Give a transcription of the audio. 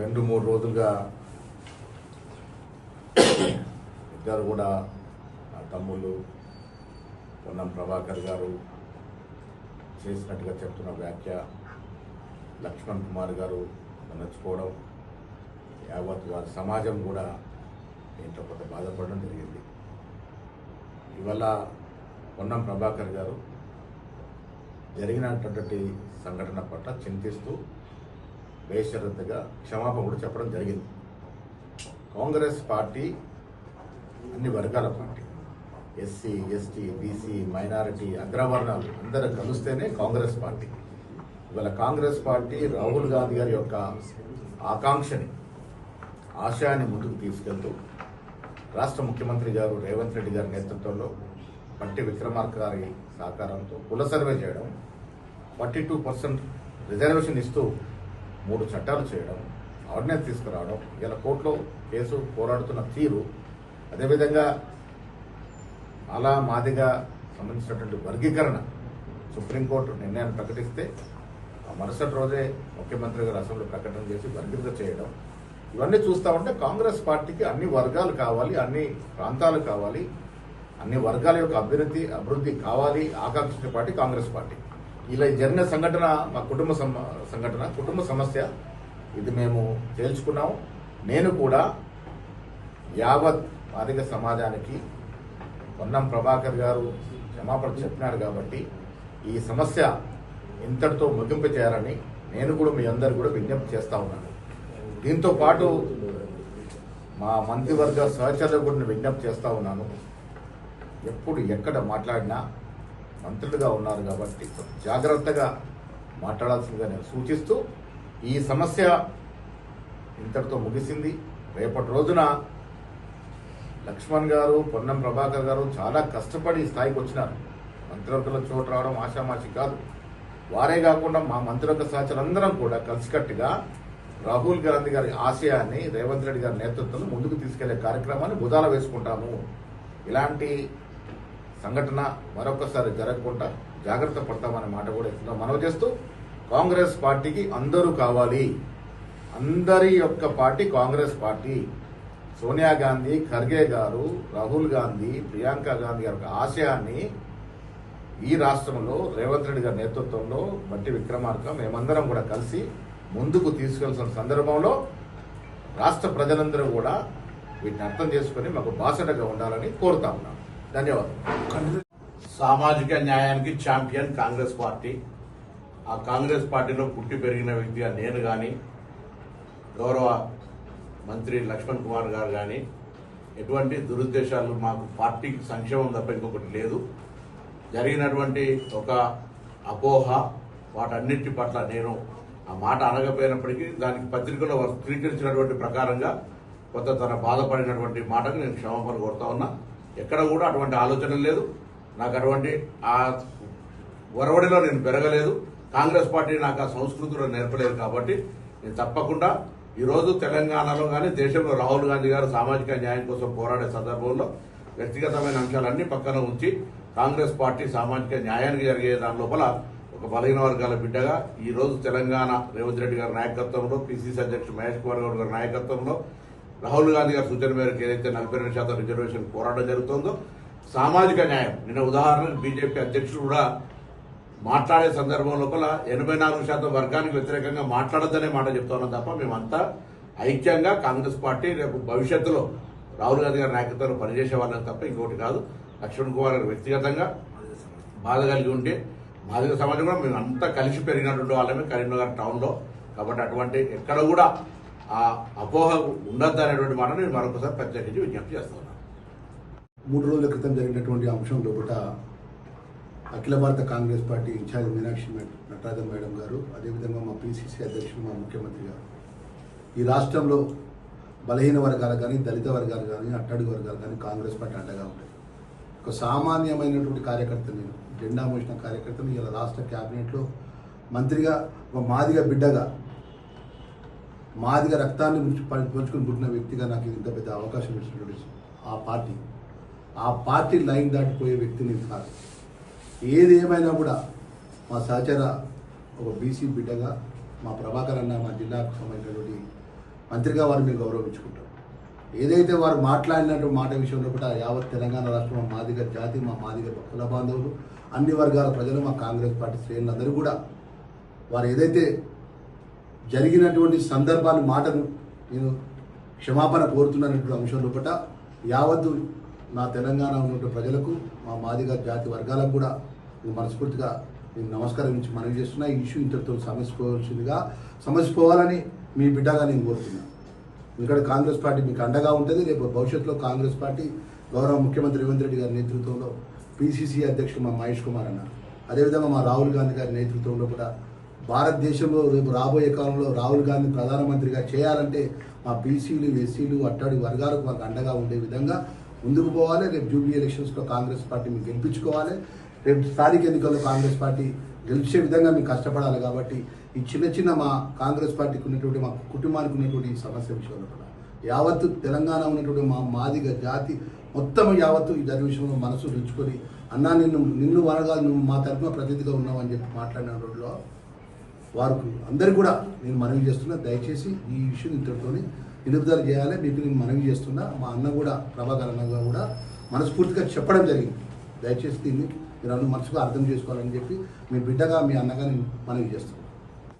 రెండు మూడు రోజులుగా ఇద్దరు కూడా నా తమ్ముళ్ళు పొన్నం ప్రభాకర్ గారు చేసినట్టుగా చెప్తున్న వ్యాఖ్య లక్ష్మణ్ కుమార్ గారు నచ్చుకోవడం యావత్ వారి సమాజం కూడా దీంట్లో కొంత బాధపడడం జరిగింది. ఇవాళ పొన్నం ప్రభాకర్ గారు జరిగినటువంటి సంఘటన పట్ల చింతిస్తూ బేషరతుగా క్షమాపణ కూడా చెప్పడం జరిగింది. కాంగ్రెస్ పార్టీ అన్ని వర్గాల party. SC ST BC minority అగ్రవర్ణాలు అందరూ కలిస్తేనే కాంగ్రెస్ పార్టీ. ఇవాళ కాంగ్రెస్ పార్టీ రాహుల్ గాంధీ గారి యొక్క ఆకాంక్షని ఆశయాన్ని ముందుకు తీసుకెళ్తూ రాష్ట్ర ముఖ్యమంత్రి గారు రేవంత్ రెడ్డి గారి నేతృత్వంలో పట్టి విక్రమార్క గారి సహకారంతో కుల సర్వే చేయడం ఫార్టీ టూ పర్సెంట్ రిజర్వేషన్ ఇస్తూ మూడు చట్టాలు చేయడం ఆర్డినెన్స్ తీసుకురావడం ఇలా కోర్టులో కేసు పోరాడుతున్న తీరు అదేవిధంగా అలా మాదిగా సంబంధించినటువంటి వర్గీకరణ సుప్రీంకోర్టు నిర్ణయాన్ని ప్రకటిస్తే ఆ మరుసటి రోజే ముఖ్యమంత్రి గారు అసెంబ్లీ ప్రకటన చేసి వర్గీకరణ చేయడం. ఇవన్నీ చూస్తా ఉంటే కాంగ్రెస్ పార్టీకి అన్ని వర్గాలు కావాలి అన్ని ప్రాంతాలు కావాలి అన్ని వర్గాల యొక్క అభివృద్ధి అభివృద్ధి కావాలి ఆకాంక్షించిన పార్టీ కాంగ్రెస్ పార్టీ. ఇలా జరిగిన సంఘటన మా కుటుంబ సంఘటన కుటుంబ సమస్య ఇది మేము తేల్చుకున్నాము నేను కూడా యావత్ ఆర్థిక సమాజానికి పొన్నం ప్రభాకర్ గారు క్షమాపణ చెప్పినాడు కాబట్టి ఈ సమస్య ఇంతటితో ముగింపు చేయాలని నేను కూడా మీ అందరు కూడా విజ్ఞప్తి చేస్తా ఉన్నాను. దీంతో పాటు మా మంత్రివర్గ సహచరులకు కూడా విజ్ఞప్తి చేస్తా ఉన్నాను. ఎప్పుడు ఎక్కడ మాట్లాడినా మంత్రులుగా ఉన్నారు కాబట్టి జాగ్రత్తగా మాట్లాడాల్సిందిగా నేను సూచిస్తూ ఈ సమస్య ఇంతటితో ముగిసింది. రేపటి రోజున లక్ష్మణ్ గారు పొన్నం ప్రభాకర్ గారు చాలా కష్టపడి స్థాయికి వచ్చినారు. మంత్రివర్గంలో చోటు రావడం ఆషామాషి కాదు. వారే కాకుండా మా మంత్రివర్గ సహచరులందరం కూడా కలిసికట్టుగా రాహుల్ గాంధీ గారి ఆశయాన్ని రేవంత్ రెడ్డి గారి నేతృత్వంలో ముందుకు తీసుకెళ్ళే కార్యక్రమాన్ని బుధాల వేసుకుంటాము. ఇలాంటి సంఘటన మరొకసారి జరగకుండా జాగ్రత్త పడతామనే మాట కూడా ఇస్తున్నాం. మనవి చేస్తూ కాంగ్రెస్ పార్టీకి అందరూ కావాలి. అందరి యొక్క పార్టీ కాంగ్రెస్ పార్టీ. సోనియా గాంధీ ఖర్గే గారు రాహుల్ గాంధీ ప్రియాంక గాంధీ గారి యొక్క ఆశయాన్ని ఈ రాష్ట్రంలో రేవంత్ రెడ్డి గారి నేతృత్వంలో బట్టి విక్రమార్క మేమందరం కూడా కలిసి ముందుకు తీసుకెళ్తున్న సందర్భంలో రాష్ట్ర ప్రజలందరూ కూడా వీటిని అర్థం చేసుకుని మాకు బాసటగా ఉండాలని కోరుతా ఉన్నాను ధన్యవాదాలు. సామాజిక న్యాయానికి ఛాంపియన్ కాంగ్రెస్ పార్టీ. ఆ కాంగ్రెస్ పార్టీలో పుట్టి పెరిగిన వ్యక్తిగా నేను కానీ గౌరవ మంత్రి లక్ష్మణ్ కుమార్ గారు కానీ ఎటువంటి దురుద్దేశాలు మాకు పార్టీకి సంక్షేమం తప్ప ఇంకొకటి లేదు. జరిగినటువంటి ఒక అపోహ వాటన్నిటి పట్ల నేను ఆ మాట అనగపోయినప్పటికీ దానికి పత్రికలో స్వీకరించినటువంటి ప్రకారంగా కొంత తన బాధపడినటువంటి మాటకు నేను క్షమాపణ కోరుతా ఉన్నా. ఎక్కడ కూడా అటువంటి ఆలోచన లేదు. నాకు అటువంటి ఆ ఒరవడిలో నేను పెరగలేదు. కాంగ్రెస్ పార్టీ నాకు ఆ సంస్కృతిలో నేర్పలేదు కాబట్టి నేను తప్పకుండా ఈరోజు తెలంగాణలో కానీ దేశంలో రాహుల్ గాంధీ గారు సామాజిక న్యాయం కోసం పోరాడే సందర్భంలో వ్యక్తిగతమైన అంశాలన్నీ పక్కన ఉంచి కాంగ్రెస్ పార్టీ సామాజిక న్యాయానికి జరిగే దాని లోపల ఒక బలహీన వర్గాల బిడ్డగా ఈ రోజు తెలంగాణ రేవంత్ రెడ్డి గారి నాయకత్వంలో పిసిసి అధ్యక్షుడు మహేష్ కుమార్ గౌడ్ గారి నాయకత్వంలో రాహుల్ గాంధీ గారి సూచన మేరకు ఏదైతే నలభై రెండు శాతం రిజర్వేషన్ పోరాటం జరుగుతుందో సామాజిక న్యాయం. నిన్న ఉదాహరణకు బీజేపీ అధ్యక్షుడు కూడా మాట్లాడే సందర్భం లోపల ఎనభై నాలుగు శాతం వర్గానికి వ్యతిరేకంగా మాట్లాడద్దనే మాట చెప్తున్నాం తప్ప మేమంతా ఐక్యంగా కాంగ్రెస్ పార్టీ రేపు భవిష్యత్తులో రాహుల్ గాంధీ గారి నాయకత్వంలో పనిచేసే వాళ్ళని తప్ప ఇంకోటి కాదు. లక్ష్మణ్ కుమార్ గారు వ్యక్తిగతంగా బాధ కలిగి ఉంటే మాదిక సమాజం కూడా మేము అంతా కలిసి పెరిగినటువంటి వాళ్ళమే కరీంనగర్ టౌన్లో. కాబట్టి అటువంటి ఎక్కడ కూడా ఆ అపోహ ఉండద్దు అనేటువంటి మాట నేను మరొకసారి ప్రత్యేకించి విజ్ఞప్తి చేస్తున్నాను మూడు రోజుల క్రితం జరిగినటువంటి అంశం లోపల అఖిల భారత Congress party in charge Meenakshi Natarajan madam గారు అదేవిధంగా మా పిసిసి అధ్యక్షుడు మా ముఖ్యమంత్రి గారు ఈ రాష్ట్రంలో బలహీన వర్గాలు కానీ దళిత వర్గాలు కానీ అట్టడుగు వర్గాలు కానీ కాంగ్రెస్ పార్టీ అండగా ఉంటాయి. ఒక సామాన్యమైనటువంటి కార్యకర్త నేను జెండా మోసిన కార్యకర్తను ఇలా రాష్ట్ర క్యాబినెట్లో మంత్రిగా ఒక మాదిగా బిడ్డగా మాదిగా రక్తాన్ని ముంచు- పంచుకొని పుట్టిన వ్యక్తిగా నాకు ఇంత పెద్ద అవకాశం ఇచ్చినటువంటి ఆ పార్టీ ఆ పార్టీ లైన్ దాటిపోయే వ్యక్తి నేను కాదు. ఏది ఏమైనా కూడా మా సహచర ఒక బీసీ బిడ్డగా మా ప్రభాకర్ అన్న మా జిల్లాకు సంబంధించినటువంటి మంత్రిగా వారు మేము గౌరవించుకుంటాం. ఏదైతే వారు మాట్లాడినట్టు మాట విషయంలో కూడా యావత్ తెలంగాణ రాష్ట్రం మా మాదిగ జాతి మా మాదిగ కుల బాంధవులు అన్ని వర్గాల ప్రజలు మా కాంగ్రెస్ పార్టీ శ్రేణులందరూ కూడా వారు ఏదైతే జరిగినటువంటి సందర్భాన్ని మాటను నేను క్షమాపణ కోరుతున్నటువంటి అంశం లోపల యావత్తు నా తెలంగాణ ఉన్నటువంటి ప్రజలకు మా మాదిగ జాతి వర్గాలకు కూడా నేను మనస్ఫూర్తిగా నేను ఇచ్చి మనవి చేస్తున్నా. ఈ ఇష్యూ ఇంతటితో సమస్యకోవాల్సిందిగా సమస్యపోవాలని మీ బిడ్డగా నేను కోరుతున్నాను. ఎందుకంటే కాంగ్రెస్ పార్టీ మీకు అండగా ఉంటుంది రేపు భవిష్యత్తులో కాంగ్రెస్ పార్టీ గౌరవ ముఖ్యమంత్రి రేవంత్ రెడ్డి గారి నేతృత్వంలో పిసిసి అధ్యక్షుడు మా మహేష్ కుమార్ అన్న అదేవిధంగా మా రాహుల్ గాంధీ గారి నేతృత్వంలో కూడా భారతదేశంలో రేపు రాబోయే కాలంలో రాహుల్ గాంధీ ప్రధానమంత్రిగా చేయాలంటే మా బీసీలు ఎస్సీలు అట్టడి వర్గాలకు మాకు అండగా ఉండే విధంగా ముందుకు పోవాలి. రేపు జూబ్లీ ఎలక్షన్స్లో కాంగ్రెస్ పార్టీ మీకు గెలిపించుకోవాలి. రేపు స్థానిక ఎన్నికల్లో కాంగ్రెస్ పార్టీ గెలిచే విధంగా మీకు కష్టపడాలి కాబట్టి ఈ చిన్న చిన్న మా కాంగ్రెస్ పార్టీకి ఉన్నటువంటి మా కుటుంబానికి ఉన్నటువంటి సమస్య విషయంలో కూడా యావత్తు తెలంగాణ ఉన్నటువంటి మా మాదిగ జాతి మొత్తం యావత్తు ఈ దాని విషయంలో మనసు రుచుకొని అన్నా నిన్ను నిన్ను వనగా నువ్వు మా తరఫున ప్రతినిధిగా ఉన్నావు అని చెప్పి మాట్లాడిన రోజులో వారికి అందరికీ కూడా నేను మనవి చేస్తున్నా దయచేసి ఈ ఇష్యూ ఇంతటితోని నిలుపుదల చేయాలి. మీకు నేను మనవి చేస్తున్నా మా అన్న కూడా ప్రభాకర్ అన్న కూడా మనస్ఫూర్తిగా చెప్పడం జరిగింది. దయచేసి దీన్ని మీరు అన్న మనసుగా అర్థం చేసుకోవాలని చెప్పి మీ బిడ్డగా మీ అన్నగా నేను మనవి చేస్తున్నాను